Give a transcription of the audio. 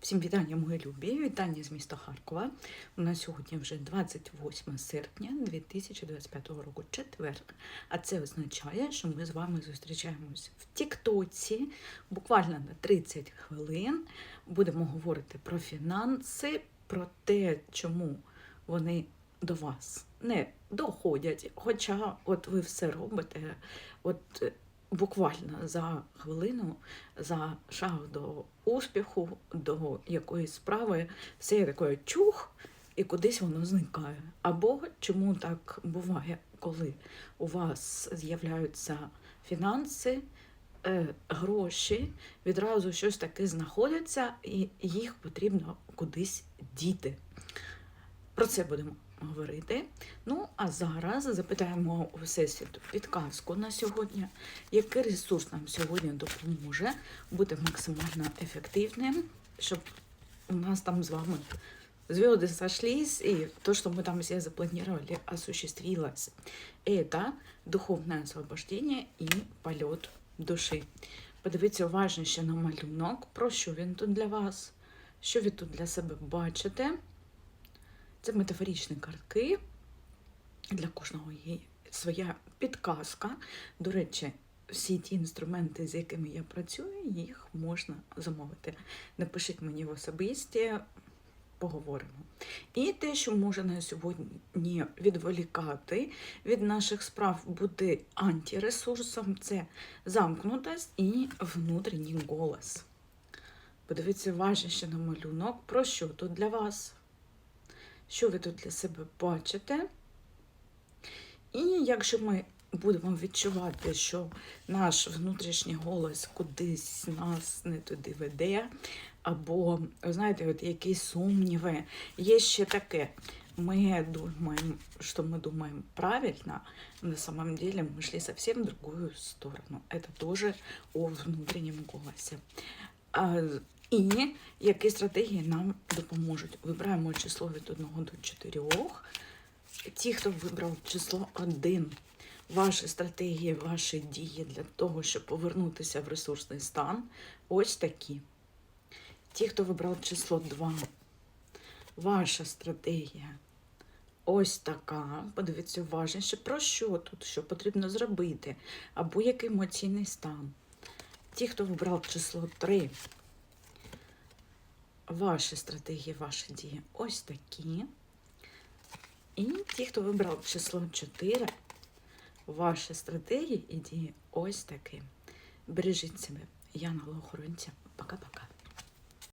Всім вітання, мої любі, вітання з міста Харкова. У нас сьогодні вже 28 серпня 2025 року, четвер. А це означає, що ми з вами зустрічаємось в Тіктоці буквально на 30 хвилин. Будемо говорити про фінанси, про те, чому вони до вас не доходять. Хоча, от ви все робите, от буквально за хвилину, за шаг до успіху, до якоїсь справи, все таке чух, і кудись воно зникає. Або чому так буває, коли у вас з'являються фінанси, е, гроші, відразу щось таке знаходиться, і їх потрібно кудись діти. Про це будемо говорити. Ну, а зараз запитаємо у Всесвіту підказку на сьогодні, який ресурс нам сьогодні допоможе бути максимально ефективним, щоб у нас там з вами звезды сошлись, и то, что мы там все запланировали, осуществилось. Это духовное освобождение и полет душі. Подивіться уважніше на малюнок, про що він тут для вас, що ви тут для себе бачите. Це метафоричні картки. Для кожного є своя підказка. До речі, всі ті інструменти, з якими я працюю, їх можна замовити. Напишіть мені в особисті, поговоримо. І те, що може на сьогодні відволікати від наших справ, бути антиресурсом, це замкнутість і внутрішній голос. Подивіться уважніше на малюнок, про що тут для вас що ви тут для себе бачите. І якщо ми будемо відчувати, що наш внутрішній голос кудись нас не туди веде, або, знаєте, от якісь сумніви, є ще таке. Мы думаем, что мы думаем правильно, на самом деле мы шли совсем в другую сторону. Это тоже о внутреннем голосе. І які стратегії нам допоможуть. Вибираємо число від 1 до 4. Ті, хто вибрав число 1, ваші стратегії, ваші дії для того, щоб повернутися в ресурсний стан, ось такі. Ті, хто вибрав число 2, ваша стратегія ось така. Подивіться уважніше, про що тут, що потрібно зробити, або який емоційний стан. Ті, хто вибрав число 3, ваші стратегії, ваші дії ось такі. І ті, хто вибрав число 4, ваші стратегії і дії ось такі. Бережіть себе. Я на охоронця. Пока-пока.